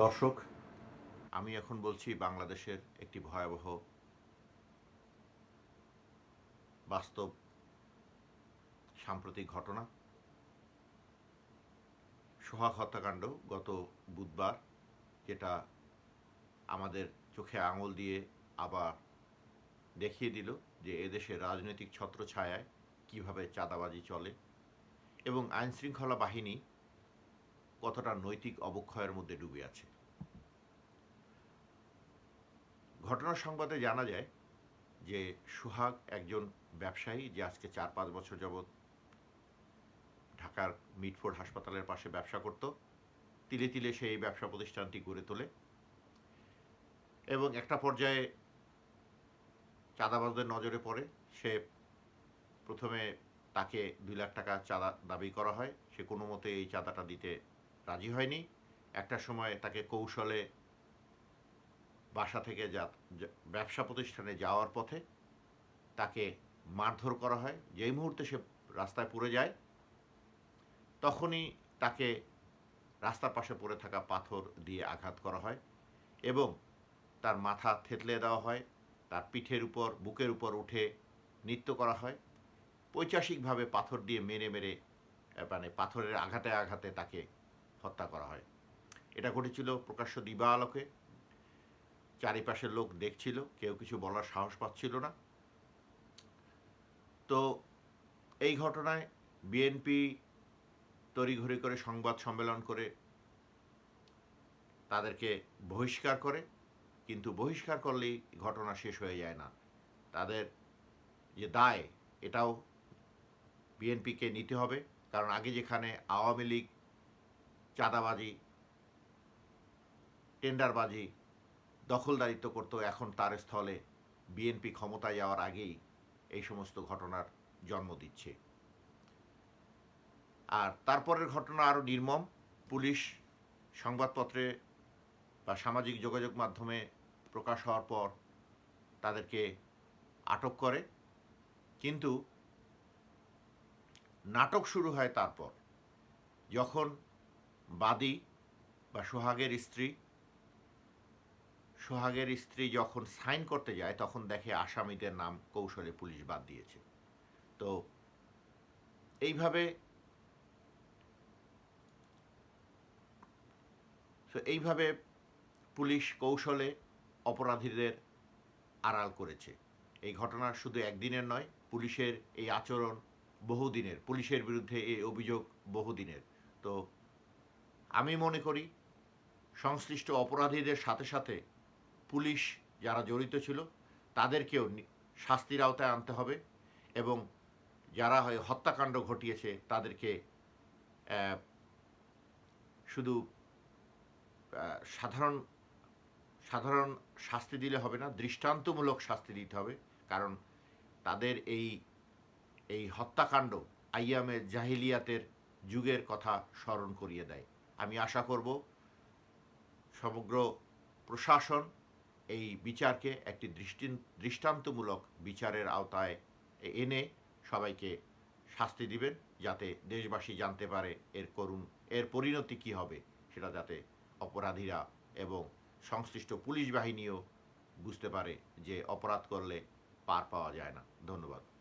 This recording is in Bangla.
দর্শক, আমি এখন বলছি বাংলাদেশের একটি ভয়াবহ বাস্তব সাম্প্রতিক ঘটনা। সোহাগ হত্যাকাণ্ড গত বুধবার, যেটা আমাদের চোখে আঙুল দিয়ে আবার দেখিয়ে দিল যে এদেশের রাজনৈতিক ছত্রছায়ায় কীভাবে চাঁদাবাজি চলে এবং আইনশৃঙ্খলা বাহিনী কতটা নৈতিক অবক্ষয়ের মধ্যে ডুবে আছে। ঘটনার সংবাদে জানা যায় যে সুহাগ একজন ব্যবসায়ী যে আজকে চার পাঁচ বছর যাবৎ ঢাকার মিটফোর্ড হাসপাতালের পাশে ব্যবসা করত। তিলে তিলে সে এই ব্যবসা প্রতিষ্ঠানটি গড়ে তোলে এবং একটা পর্যায়ে চাঁদাবাজদের নজরে পড়ে। সে প্রথমে তাকে দুই লাখ টাকা চাঁদা দাবি করা হয়। সে কোনো মতে এই চাঁদাটা দিতে রাজি হয়নি। একটা সময় তাকে কৌশলে বাসা থেকে যা ব্যবসা প্রতিষ্ঠানে যাওয়ার পথে তাকে মারধর করা হয়। যেই মুহূর্তে সে রাস্তায় পড়ে যায়, তখনই তাকে রাস্তার পাশে পড়ে থাকা পাথর দিয়ে আঘাত করা হয় এবং তার মাথা থেতলে দেওয়া হয়, তার পিঠের উপর, বুকের উপর উঠে নৃত্য করা হয়। পৈচাসিকভাবে পাথর দিয়ে মেরে মেরে মানে পাথরের আঘাতে আঘাতে তাকে হত্যা করা হয়। এটা ঘটেছিল প্রকাশ্য দিবা আলোকে চারিপাশের লোক দেখছিল, কেউ কিছু বলার সাহস পাচ্ছিল না। তো এই ঘটনায় বিএনপি তড়িঘড়ি করে সংবাদ সম্মেলন করে তাদেরকে বহিষ্কার করে, কিন্তু বহিষ্কার করলেই ঘটনা শেষ হয়ে যায় না। তাদের যে দায়, এটাও বিএনপিকে নিতে হবে। কারণ আগে যেখানে আওয়ামী লীগ চাঁদাবাজি, টেন্ডারবাজি, দখলদারিত্ব করতো এখন তার স্থলে বিএনপি ক্ষমতায় যাওয়ার আগেই এই সমস্ত ঘটনার জন্ম দিচ্ছে। আর তারপরের ঘটনা আরও নির্মম। পুলিশ সংবাদপত্রে বা সামাজিক যোগাযোগ মাধ্যমে প্রকাশ হওয়ার পর তাদেরকে আটক করে। কিন্তু নাটক শুরু হয় তারপর। যখন বাদী বা সোহাগের স্ত্রী। সোহাগের স্ত্রী যখন সাইন করতে যায়, তখন দেখে আসামিদের নাম কৌশলে পুলিশ বাদ দিয়েছে। তো এইভাবে তো এইভাবে পুলিশ কৌশলে অপরাধীদের আড়াল করেছে। এই ঘটনা শুধু একদিনের নয়, পুলিশের এই আচরণ বহুদিনের, পুলিশের বিরুদ্ধে এই অভিযোগ বহুদিনের। তো আমি মনে করি সংশ্লিষ্ট অপরাধীদের সাথে সাথে পুলিশ যারা জড়িত ছিল, তাদেরকেও শাস্তির আওতায় আনতে হবে এবং যারা হয় হত্যাকাণ্ড ঘটিয়েছে, তাদেরকে শুধু সাধারণ সাধারণ শাস্তি দিলে হবে না, দৃষ্টান্তমূলক শাস্তি দিতে হবে। কারণ তাদের এই এই হত্যাকাণ্ড আইয়ামে জাহিলিয়াতের যুগের কথা স্মরণ করিয়ে দেয়। আমি আশা করব সমগ্র প্রশাসন এই বিচারকে একটি দৃষ্টি, দৃষ্টান্তমূলক বিচারের আওতায় এনে সবাইকে শাস্তি দিবেন যাতে দেশবাসী জানতে পারে এর করুণ, এর পরিণতি কি হবে সেটা যাতে অপরাধীরা এবং সংশ্লিষ্ট পুলিশ বাহিনীও বুঝতে পারে যে অপরাধ করলে পার পাওয়া যায় না। ধন্যবাদ।